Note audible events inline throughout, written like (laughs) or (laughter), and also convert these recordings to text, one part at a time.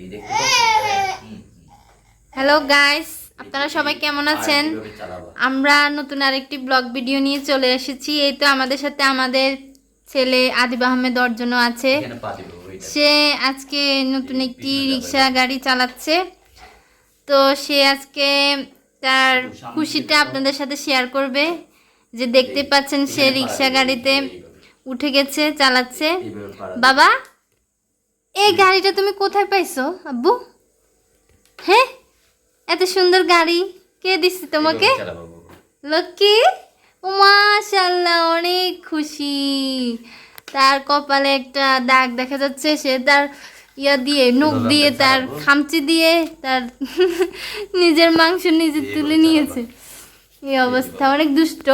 এই দেখতে hello guys আপনারা সবাই কেমন আছেন? আমরা নতুন আরেকটি ব্লগ ভিডিও নিয়ে চলে এসেছি। এই তো আমাদের সাথে আমাদের ছেলে আদিব আহমেদ অর্জনও আছে। সে আজকে নতুন একটি রিক্সা গাড়ি চালাচ্ছে। তো সে আজকে তার খুশিটা আপনাদের সাথে শেয়ার করবে। যে দেখতে পাচ্ছেন সে রিক্সা গাড়িতে উঠে গেছে চালাচ্ছে। বাবা এই গাড়িটা তুমি কোথায় পাইছো আব্বু? হ্যাঁ? এত সুন্দর গাড়ি। কে দিচ্ছে তোমাকে। লক্ষ্মী? মাশাল্লাহ অনেক খুশি। তার কপালে একটা দাগ দেখা যাচ্ছে সে তার ইয়া দিয়ে নখ দিয়ে তার খামচি দিয়ে তার (laughs) নিজের মাংস নিজে তুলে নিয়েছে। এই অবস্থা অনেক দুষ্ট।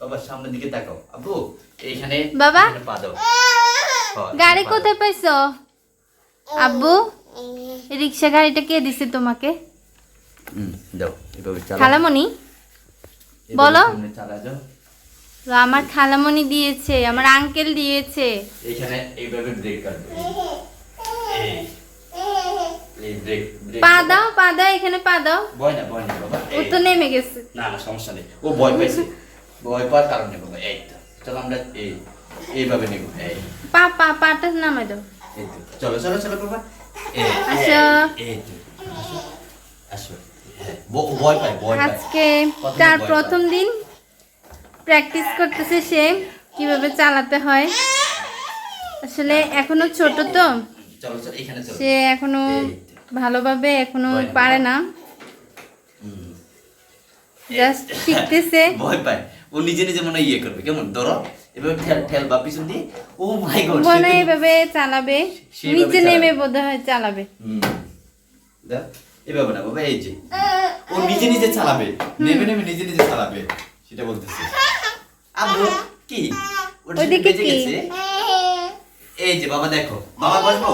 বাবা সামনের দিকে তাকাও। আব্বু এইখানে বাবা? গাড়ি। কোথায় পাইছো? আব্বু রিক্সা গাড়িটা কে দিছে তোমাকে? খালামণি? বলো। আমার খালামণি দিয়েছে আমার আঙ্কেল দিয়েছে। এইভাবে ব্রেক কাটবে। ব্রেক পা দাও পা দাও এখানে পা দাও। ভয় না ভয় না বাবা। ও তো নেমে গেছে। না না সমস্যা নেই। ও ভয় পাইছে। ভয় পাওয়ার কারণে বাবা। এই তো চলো আমরা এই এইভাবে নেব। এই। পা পা পাটা নামাই দাও। এই তো। চলো চলো চলো বাবা আসো। এই, তো। আসো হ্যাঁ, ভয় পায় ভয় আজকে তার প্রথম দিন প্র্যাকটিস করতেছে সে কীভাবে চালাতে হয়। আসলে এখনও ছোট তো। চলো চলো এখানে চলো। সে এখনও ভালোভাবে এখনও পারে না। জাস্ট শিখতেছে। ভয় পায়। ও নিজে নিজে মনে ইয়ে করবে। কেমন? ধরো এভাবে ঠেল ঠেল বা পিছন দিয়ে ও মাই গড মনে এভাবে চালাবে নিচে নেমে বোধ হয় চালাবে। দেখ এভাবে না বাবা এই যে। ও নিজে নিজে চালাবে নেমে নেমে নিজে নিজে চালাবে সেটা বলতেছে। আব্বু কি? ওটা কি? এই যে বাবা দেখো। বাবা বসবো?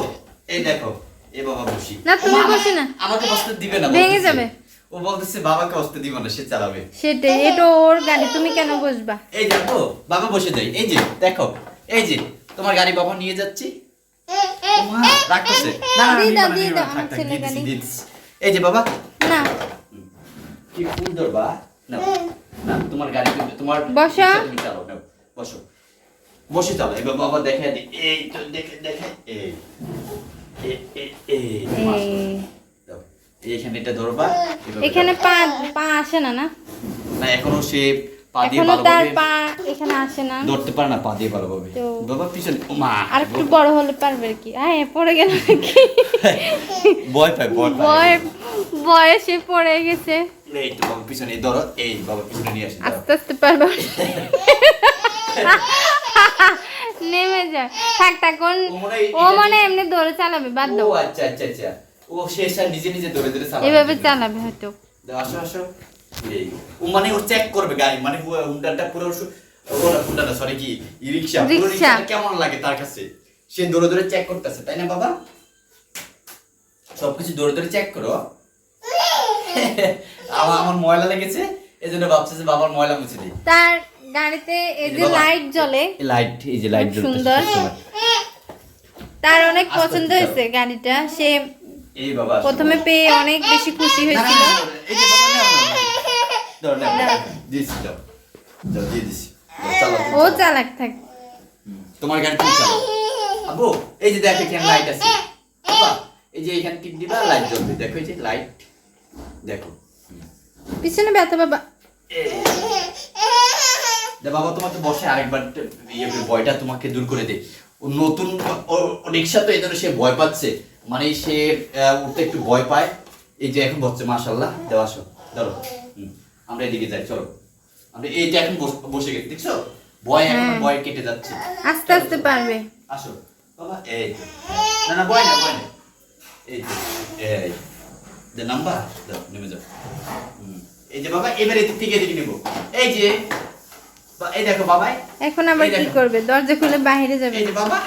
এই দেখো। এই বাবা বসি। না, তুমি বসে না। আমাকে বসতে দিবে না ভেঙে যাবে। ও বলতেছে বাবাকে বসতে দিবে না সে চালাবে। সেটাই এটা ওর গাড়ি তুমি কেন বসবা? এই দেখো বাবা বসে যাই এই যে দেখো এই যে তোমার গাড়ি বাবা নিয়ে যাচ্ছি। এই যে বাবা। না। কি ফুল ধরবা? না না তোমার গাড়ি তুমি- তোমার বসো। তুমি চালাও নাও, বসো। বসে চালাও এবার বাবা দেখে দি এই তো দেখে দেখে এই এই। এই এইখানে এটা ধরবা এখানে পা পা আসে না না? না এখনও সে পা দিয়ে এখনও তার পা এখানে আসে না। ধরতে পারে না পা দিয়ে ভালোভাবে। বাবা পিছনে মা। আর একটু বড় হলে পারবে কি? পড়ে গেল নাকি? ভয় পায় ভয় বয়সে পড়ে গেছে। এই তো বাবা পিছনে এই ধরো এই বাবা পিছনে নিয়ে আসি আস্তে আস্তে পারবে। নেমে যায় থাক থাক ও মনে এমনি ধরে চালাবে বাদ ও দাও। আচ্ছা আচ্ছা আচ্ছা। ও নিজে নিজে ধরে ধরে চালাবে। এভাবে চালাবে হয়তো। আসো আসো। এই ও মানে ও চেক করবে গাড়ি মানে ও- হুন্ডাটা পুরো সু- ও না, হুন্ডাটা সরি কি ই রিক্সা পুরো। কেমন লাগে তার কাছে? সে ধরে ধরে চেক করতেছে তাই না বাবা? সবকিছু ধরে ধরে চেক করো। (laughs) আমার আমার ময়লা লেগেছে এই জন্য ভাবছে যে বাবার ময়লা মুছে দিই। তার গাড়িতে এই যে লাইট জ্বলে লাইট এই যে লাইট সুন্দর। (laughs) তার অনেক পছন্দ হয়েছে গাড়িটা। সে এই বাবা প্রথমে পেয়ে অনেক বেশি খুশি হয়েছিল এই যে বাবা নাও। দাও। দাও। দাও, দিয়ে দিছি। ও চালাক থাক তোমার গাড়ি তুমি চালাও আবু এই যে দেখো এখানে লাইট আছে এই যে এখানে টিপ দিবা লাইট জ্বলবে দেখো এই যে লাইট দেখো পিছনে ব্যথা বাবা দে বাবা তোমাকে বসে আরেকবার ট- ইয়ে করে ভয়টা তোমাকে দূর করে দে নতুন রিক্সা তো এই জন্য সে ভয় পাচ্ছে। মানে সে উঠতে একটু ভয় পায়। এই যে এখন বসছে মাশাল্লাহ দেওয়া আসো ধরো। আমরা এদিকে যাই চলো। আমরা এইটা এখন বসে গেছি দেখছ? ভয় এখন হ্যাঁ। ভয় কেটে যাচ্ছে। আস্তে আস্তে পারবে। আসো। বাবা এই না না ভয় না ভয় না। এই এই দে নাম্বার দাও নেমে যাও। এই যে বাবা এবারে এদিক থেকে এদিকে নেব। এই যে এই দেখো বাবা এখন আবার কি করবে? দরজা খুলে বাইরে যাবে। এই বাবা